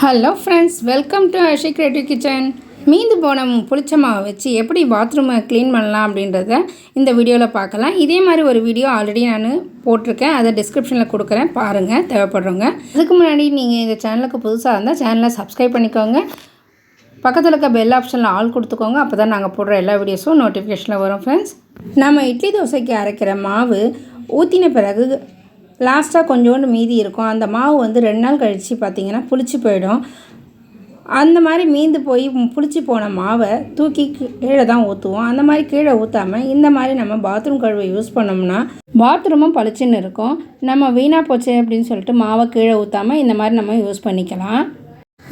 Hello friends welcome to Ashi creative kitchen மீந்து போன புளிச்ச மாவை வச்சு எப்படி பாத்ரூமை க்ளீன் பண்ணலாம் அப்படின்றத இந்த வீடியோவில் பார்க்கலாம். இதே மாதிரி ஒரு வீடியோ ஆல்ரெடி நான் போட்டிருக்கேன். அதை டிஸ்கிரிப்ஷனில் கொடுக்குறேன். பாருங்கள் தேவைப்படுறவங்க. அதுக்கு முன்னாடி நீங்கள் இந்த சேனலுக்கு புதுசாக இருந்தால் சேனலை சப்ஸ்கிரைப் பண்ணிக்கோங்க. பக்கத்தில் இருக்க பெல் ஆப்ஷனில் ஆல் கொடுத்துக்கோங்க. அப்போ தான் நாங்கள் போடுற எல்லா வீடியோஸும் நோட்டிஃபிகேஷனில் வரும் ஃப்ரெண்ட்ஸ் நம்ம இட்லி தோசைக்கு அரைக்கிற மாவு ஊற்றின பிறகு லாஸ்ட்டாக கொஞ்சோண்டு மீதி இருக்கும். அந்த மாவு வந்து ரெண்டு நாள் கழித்து பார்த்திங்கன்னா புளிச்சு போயிடும். அந்த மாதிரி மீந்து போய் புளிச்சு போன மாவை தூக்கி கீழே தான் ஊற்றுவோம் அந்த மாதிரி கீழே ஊற்றாமல் இந்த மாதிரி நம்ம பாத்ரூம் கழுவை யூஸ் பண்ணோம்னா பாத்ரூமும் பளிச்சுன்னு இருக்கும். நம்ம வீணாக போச்சு அப்படின்னு சொல்லிட்டு மாவை கீழே ஊற்றாமல் இந்த மாதிரி நம்ம யூஸ் பண்ணிக்கலாம்.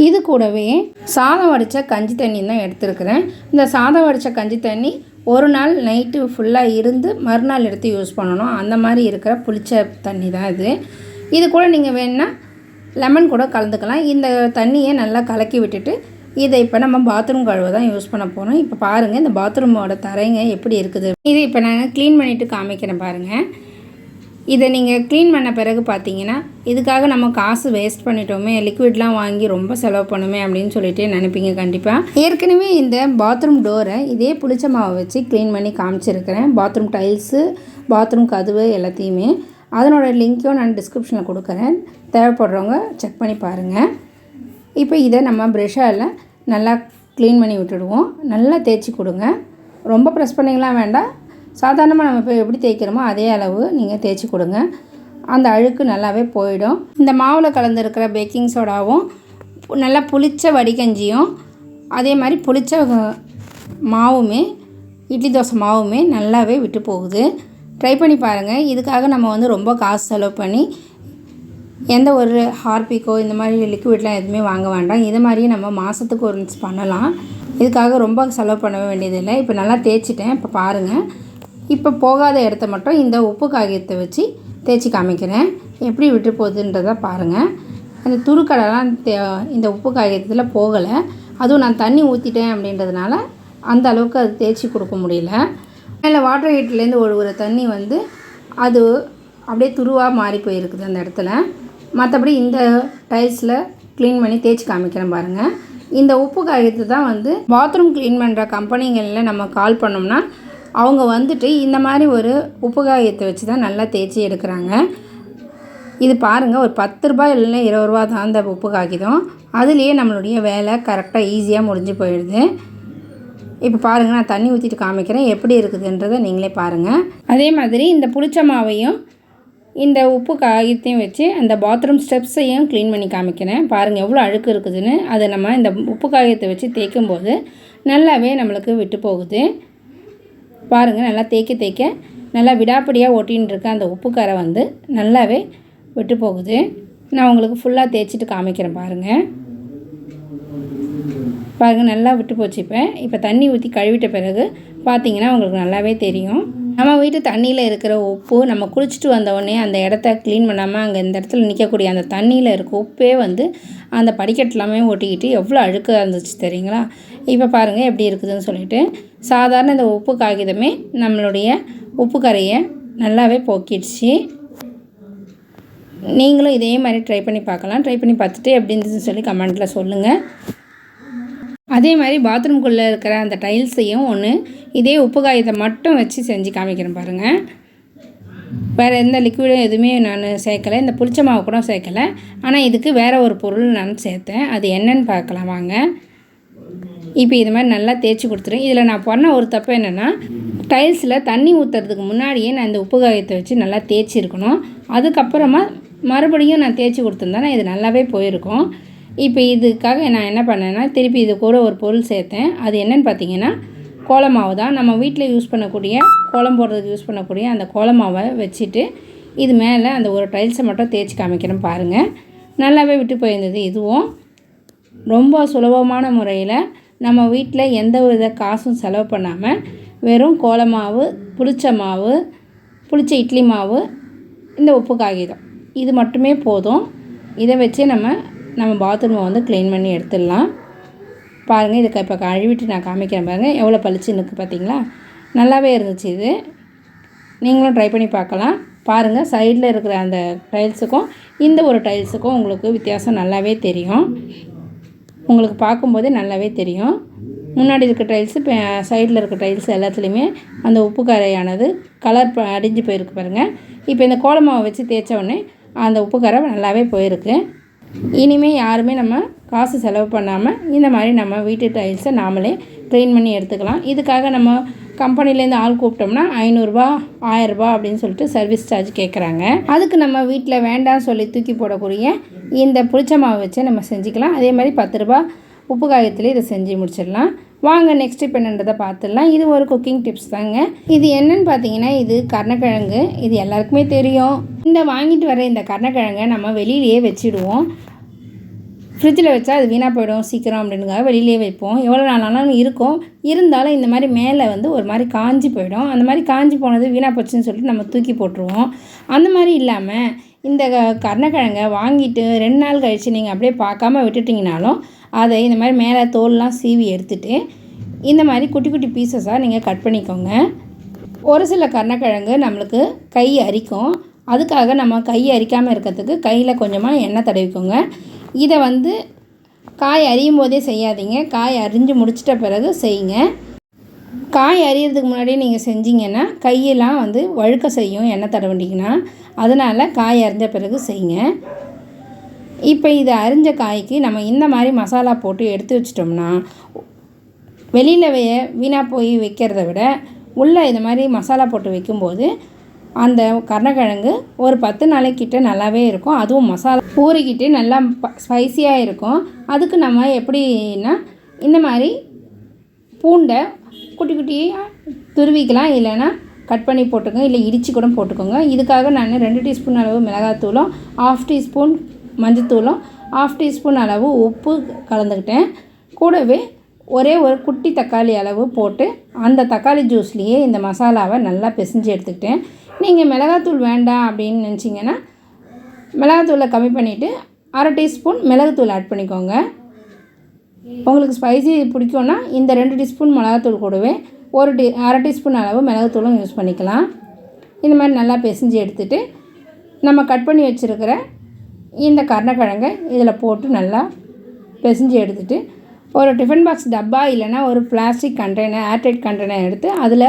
இது கூடவே சாதம் வடித்த கஞ்சி தண்ணி தான் எடுத்துருக்குறேன். இந்த சாதம் வடித்த கஞ்சி தண்ணி ஒரு நாள் நைட்டு ஃபுல்லாக இருந்து மறுநாள் எடுத்து யூஸ் பண்ணணும். அந்த மாதிரி இருக்கிற புளிச்ச தண்ணி தான் இது. இது கூட நீங்கள் வேணுன்னா லெமன் கூட கலந்துக்கலாம். இந்த தண்ணியை நல்லா கலக்கி விட்டுட்டு இதை இப்போ நம்ம பாத்ரூம் கழுவ தான் யூஸ் பண்ண போகிறோம் இப்போ பாருங்கள் இந்த பாத்ரூமோட தரைங்க எப்படி இருக்குது. இது இப்போ நாங்கள் க்ளீன் பண்ணிவிட்டு காமிக்கிறேன் பாருங்கள் இதை நீங்கள் க்ளீன் பண்ண பிறகு பார்த்தீங்கன்னா இதுக்காக நம்ம காசு வேஸ்ட் பண்ணிட்டோமே லிக்விட்லாம் வாங்கி ரொம்ப செலவு பண்ணுமே அப்படின்னு சொல்லிட்டு நினைப்பீங்க கண்டிப்பாக ஏற்கனவே இந்த பாத்ரூம் டோரை இதே புளிச்ச மாவை வச்சு க்ளீன் பண்ணி காமிச்சிருக்கிறேன். பாத்ரூம் டைல்ஸு பாத்ரூம் கதவு எல்லாத்தையுமே. அதனோட லிங்க்கையும் நான் டிஸ்கிரிப்ஷனில் கொடுக்குறேன். தேவைப்படுறவங்க செக் பண்ணி பாருங்கள் இப்போ இதை நம்ம ப்ரெஷ்ஷால் நல்லா க்ளீன் பண்ணி விட்டுடுவோம். நல்லா தேய்ச்சி கொடுங்க. ரொம்ப ப்ரெஸ் பண்ணிங்களாம் வேண்டாம். சாதாரணமாக நம்ம இப்போ எப்படி தேய்க்கிறோமோ அதே அளவு நீங்கள் தேய்ச்சி கொடுங்க. அந்த அழுக்கு நல்லாவே போயிடும். இந்த மாவில் கலந்துருக்கிற பேக்கிங் சோடாவும் நல்லா புளிச்ச வடிகஞ்சியும் அதே மாதிரி புளிச்ச மாவுமே இட்லி தோசை மாவுமே நல்லாவே விட்டு போகுது. ட்ரை பண்ணி பாருங்கள் இதுக்காக நம்ம வந்து ரொம்ப காசு செலவு பண்ணி எந்த ஒரு ஹார்பிக்கோ இந்த மாதிரி லிக்விட்லாம் எதுவுமே வாங்க வேண்டாம். இது மாதிரியே நம்ம மாதத்துக்கு ஒரு பண்ணலாம். இதுக்காக ரொம்ப செலவு பண்ண வேண்டியதில்லை. இப்போ நல்லா தேய்ச்சிட்டேன். இப்போ பாருங்கள் இப்போ போகாத இடத்த மட்டும் இந்த உப்பு காகிதத்தை வச்சு தேய்ச்சி காமிக்கிறேன். எப்படி விட்டு போகுதுன்றதை பாருங்கள் அந்த துருக்கடைலாம் தே இந்த உப்பு காகிதத்தில் போகலை. அதுவும் நான் தண்ணி ஊற்றிட்டேன் அப்படின்றதுனால அந்த அளவுக்கு அது தேய்ச்சி கொடுக்க முடியல. மேலே வாட்டர் ஹீட்லேருந்து ஒழுகுற தண்ணி வந்து அது அப்படியே துருவாக மாறி போயிருக்குது அந்த இடத்துல. மற்றபடி இந்த டைல்ஸில் க்ளீன் பண்ணி தேய்ச்சி காமிக்கிறேன் பாருங்கள் இந்த உப்பு காகிதத்தை தான் வந்து பாத்ரூம் க்ளீன் பண்ணுற கம்பெனிங்களில் நம்ம கால் பண்ணோம்னா அவங்க வந்துட்டு இந்த மாதிரி ஒரு உப்பு காயத்தை வச்சு தான் நல்லா தேய்ச்சி எடுக்கிறாங்க. இது பாருங்கள் ஒரு பத்து ரூபாய் இல்லைன்னா இருபது ரூபா தான் அந்த உப்பு காகிதம் அதுலேயே நம்மளுடைய வேலை கரெக்டாக ஈஸியாக முடிஞ்சு போயிடுது. இப்போ பாருங்கள் நான் தண்ணி ஊற்றிட்டு காமிக்கிறேன் எப்படி இருக்குதுன்றதை நீங்களே பாருங்கள் அதே மாதிரி இந்த புளிச்ச மாவையும் இந்த உப்பு காகிதத்தையும் வச்சு அந்த பாத்ரூம் ஸ்டெப்ஸையும் க்ளீன் பண்ணி காமிக்கிறேன். பாருங்கள் எவ்வளோ அழுக்கு இருக்குதுன்னு. அதை நம்ம இந்த உப்பு காகிதத்தை வச்சு தேய்க்கும் போது நல்லாவே நம்மளுக்கு விட்டு போகுது. பாருங்கள் நல்லா தேய்க்க தேய்க்க நல்லா விடாப்படியாக ஒட்டின்னு இருக்க அந்த உப்பு கரை வந்து நல்லாவே விட்டு போகுது நான் உங்களுக்கு ஃபுல்லாக தேய்ச்சிட்டு காமிக்கிறேன் பாருங்கள் பாருங்கள் நல்லா விட்டு போச்சு இப்போ. இப்போ தண்ணி ஊற்றி கழுவிட்ட பிறகு பார்த்தீங்கன்னா உங்களுக்கு நல்லாவே தெரியும். நம்ம வீட்டு தண்ணியில் இருக்கிற உப்பு நம்ம குளிச்சுட்டு வந்தவுடனே அந்த இடத்த க்ளீன் பண்ணாமல் அங்கே இந்த இடத்துல நிற்கக்கூடிய அந்த தண்ணியில் இருக்க உப்பே வந்து அந்த படிக்கட்டுலாமே ஒட்டிக்கிட்டு எவ்வளோ அழுக்காக இருந்துச்சு தெரியுங்களா? இப்போ பாருங்கள் எப்படி இருக்குதுன்னு சொல்லிட்டு சாதாரண இந்த உப்பு காகிதமே நம்மளுடைய உப்பு கரையை நல்லாவே போக்கிடுச்சு. நீங்களும் இதே மாதிரி ட்ரை பண்ணி பார்க்கலாம். ட்ரை பண்ணி பார்த்துட்டு எப்படி இருந்துச்சுன்னு சொல்லி கமெண்ட்டில் சொல்லுங்கள் அதே மாதிரி பாத்ரூம்குள்ளே இருக்கிற அந்த டைல்ஸையும் ஒன்று இதே உப்பு காயத்தை மட்டும் வச்சு செஞ்சு காமிக்கிறேன் பாருங்கள் வேறு எந்த லிக்விடும் எதுவுமே நான் சேர்க்கலை. இந்த புளிச்ச மாவு கூட சேர்க்கலை. ஆனால் இதுக்கு வேறு ஒரு பொருள் நான் சேர்த்தேன். அது என்னன்னு பார்க்கலாம் வாங்க. இப்போ இது மாதிரி நல்லா தேய்ச்சி கொடுத்துரும் இதில் நான் பண்ண ஒரு தப்பு என்னென்னா டைல்ஸில் தண்ணி ஊற்றுறதுக்கு முன்னாடியே நான் இந்த உப்பு காயத்தை வச்சு நல்லா தேய்ச்சிருக்கணும். அதுக்கப்புறமா மறுபடியும் நான் தேய்ச்சி கொடுத்துருந்தேன்னா இது நல்லாவே போயிருக்கும். இப்போ இதுக்காக நான் என்ன பண்ணேன்னா திருப்பி இது கூட ஒரு பொருள் சேர்த்தேன். அது என்னென்னு பார்த்தீங்கன்னா கோலமாவு தான். நம்ம வீட்டில் யூஸ் பண்ணக்கூடிய கோலம் போடுறதுக்கு யூஸ் பண்ணக்கூடிய அந்த கோலமாவை வச்சுட்டு இது மேலே அந்த ஒரு டைல்ஸை மட்டும் தேய்ச்சி காமிக்கிறேன் பாருங்கள் நல்லாவே விட்டு போயிருந்தது இதுவும். ரொம்ப சுலபமான முறையில் நம்ம வீட்டில் எந்த வித காசும் செலவு பண்ணாமல் வெறும் கோலமாவு புளிச்ச மாவு புளிச்ச இட்லி மாவு இந்த உப்பு காகிதம். இது மட்டுமே போதும். இதை வச்சு நம்ம நம்ம பாத்ரூமை வந்து க்ளீன் பண்ணி எடுத்துடலாம். பாருங்கள் இதுக்கு இப்போ கழுவிட்டு நான் காமிக்கிறேன் பாருங்கள் எவ்வளோ பளிச்சுன்னு இருக்குது பார்த்தீங்களா நல்லாவே இருந்துச்சு இது. நீங்களும் ட்ரை பண்ணி பார்க்கலாம். பாருங்கள் சைடில் இருக்கிற அந்த டைல்ஸுக்கும் இந்த ஒரு டைல்ஸுக்கும் உங்களுக்கு வித்தியாசம் நல்லாவே தெரியும். உங்களுக்கு பார்க்கும்போதே நல்லாவே தெரியும். முன்னாடி இருக்க டைல்ஸு இப்போ சைடில் இருக்க டைல்ஸ் எல்லாத்துலேயுமே அந்த உப்பு கரையானது கலர் ப அடிஞ்சு போயிருக்கு பாருங்கள் இப்போ இந்த கோலமாவை வச்சு தேய்ச்ச உடனே அந்த உப்பு கரை நல்லாவே போயிருக்கு. இனிமேல் யாருமே நம்ம காசு செலவு பண்ணாமல் இந்த மாதிரி நம்ம வீட்டு டைல்ஸை நாமளே க்ளீன் பண்ணி எடுத்துக்கலாம். இதுக்காக நம்ம கம்பெனிலேருந்து ஆள் கூப்பிட்டோம்னா ஐநூறுரூபா ஆயரரூபா அப்படின்னு சொல்லிட்டு சர்வீஸ் சார்ஜ் கேட்குறாங்க அதுக்கு நம்ம வீட்டில் வேண்டாம் சொல்லி தூக்கி போடக்கூடிய இந்த புளிச்ச மாவு வச்சு நம்ம செஞ்சுக்கலாம். அதே மாதிரி பத்து ரூபா உப்பு காயத்துலேயே இதை செஞ்சு முடிச்சிடலாம். வாங்க நெக்ஸ்ட் இப்போ என்னன்றதை பார்த்துடலாம். இது ஒரு குக்கிங் டிப்ஸ் தாங்க. இது என்னன்னு பார்த்தீங்கன்னா இது கருணக்கிழங்கு. இது எல்லாருக்குமே தெரியும். இந்த வாங்கிட்டு வர இந்த கருணக்கிழங்கை நம்ம வெளியிலேயே வச்சுடுவோம். ஃப்ரிட்ஜில் வச்சா அது வீணாக போயிடும் சீக்கிரம் அப்படின்னுக்காக வெளியிலே வைப்போம். எவ்வளோ நாளாலும் இருக்கும். இருந்தாலும் இந்த மாதிரி மேலே வந்து ஒரு மாதிரி காஞ்சி போயிடும். அந்த மாதிரி காஞ்சி போனது வீணாக போச்சுன்னு சொல்லிட்டு நம்ம தூக்கி போட்டுருவோம். அந்த மாதிரி இல்லாமல் இந்த க- கருணக்கிழங்கை வாங்கிட்டு ரெண்டு நாள் கழித்து நீங்கள் அப்படியே பார்க்காம விட்டுட்டிங்கனாலும் அதை இந்த மாதிரி மேலே தோல்லாம் சீவி எடுத்துட்டு இந்த மாதிரி குட்டி குட்டி பீசஸாக நீங்கள் கட் பண்ணிக்கோங்க. ஒரு சில கருணக்கிழங்கு நம்மளுக்கு கை அரிக்கும். அதுக்காக நம்ம கை அரிக்காமல் இருக்கிறதுக்கு கையில் கொஞ்சமாக எண்ணெய் தடவிக்கோங்க. இதை வந்து காய் அரியும் போதே செய்யாதீங்க. காய் அரிஞ்சு முடிச்சிட்ட பிறகு செய்யுங்க. காய் அரியறதுக்கு முன்னாடியே நீங்கள் செஞ்சீங்கன்னா கையெல்லாம் வந்து வழுக்க செய்யும் எண்ணெய் தடவிட்டிங்கன்னா அதனால் காய் அரிஞ்ச பிறகு செய்யுங்க. இப்போ இது அரிஞ்ச காய்க்கு நம்ம இந்த மாதிரி மசாலா போட்டு எடுத்து வச்சிட்டோம்னா வெளியில் வீணாக போய் வைக்கிறத விட உள்ளே இந்த மாதிரி மசாலா போட்டு வைக்கும்போது அந்த கருணக்கிழங்கு ஒரு பத்து நாளைக்கிட்ட நல்லாவே இருக்கும். அதுவும் மசாலா ஊறிக்கிட்டு நல்லா ஸ்பைசியாக இருக்கும். அதுக்கு நம்ம எப்படின்னா இந்த மாதிரி பூண்டை குட்டி குட்டியாக துருவிக்கலாம். இல்லைன்னா கட் பண்ணி போட்டுக்கோங்க. இல்லை இடித்து கூட போட்டுக்கோங்க. இதுக்காக நான் ரெண்டு டீஸ்பூன் அளவு மிளகாத்தூளும் ஆஃப் டீஸ்பூன் மஞ்சத்தூளும் ஆஃப் டீஸ்பூன் அளவு உப்பு கலந்துக்கிட்டேன். கூடவே ஒரே ஒரு குட்டி தக்காளி அளவு போட்டு அந்த தக்காளி ஜூஸ்லேயே இந்த மசாலாவை நல்லா பிசைஞ்சு எடுத்துக்கிட்டேன். நீங்கள் மிளகாத்தூள் வேண்டாம் அப்படின்னு நினச்சிங்கன்னா மிளகாத்தூளை கம்மி பண்ணிவிட்டு அரை டீஸ்பூன் மிளகுத்தூள் ஆட் பண்ணிக்கோங்க. உங்களுக்கு ஸ்பைசி பிடிக்கும்னா இந்த ரெண்டு டீஸ்பூன் மிளகாத்தூள் கூடவே ஒரு டீ அரை டீஸ்பூன் அளவு மிளகுத்தூளும் யூஸ் பண்ணிக்கலாம். இந்த மாதிரி நல்லா பிசைஞ்சு எடுத்துகிட்டு நம்ம கட் பண்ணி வச்சுருக்கிற இந்த கருணக்கிழங்கை இதில் போட்டு நல்லா பிசைஞ்சு எடுத்துகிட்டு ஒரு டிஃபன் பாக்ஸ் டப்பா இல்லைன்னா ஒரு பிளாஸ்டிக் கண்டெய்னர் ஏர்டைட் கண்டெய்னர் எடுத்து அதில்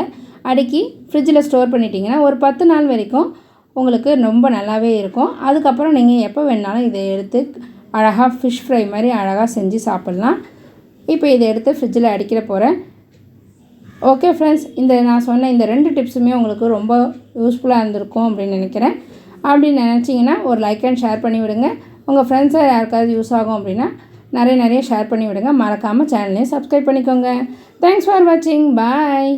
அடுக்கி ஃப்ரிட்ஜில் ஸ்டோர் பண்ணிட்டீங்கன்னா ஒரு பத்து நாள் வரைக்கும் உங்களுக்கு ரொம்ப நல்லாவே இருக்கும். அதுக்கப்புறம் நீங்கள் எப்போ வேணாலும் இதை எடுத்து அழகாக ஃபிஷ் ஃப்ரை மாதிரி அழகாக செஞ்சு சாப்பிட்லாம். இப்போ இதை எடுத்து ஃப்ரிட்ஜில் அடிக்கிற போகிறேன் ஓகே ஃப்ரெண்ட்ஸ் இந்த நான் சொன்ன இந்த ரெண்டு டிப்ஸுமே உங்களுக்கு ரொம்ப யூஸ்ஃபுல்லாக இருந்திருக்கும் அப்படின்னு நினைக்கிறேன். அப்படின்னு நினச்சிங்கன்னா ஒரு லைக் அண்ட் ஷேர் பண்ணி விடுங்க. உங்கள் ஃப்ரெண்ட்ஸை யாருக்காவது யூஸ் ஆகும் அப்படின்னா நிறைய நிறைய ஷேர் பண்ணி விடுங்க. மறக்காமல் சேனலையும் சப்ஸ்கிரைப் பண்ணிக்கோங்க. தேங்க்ஸ் ஃபார் வாட்சிங் பாய்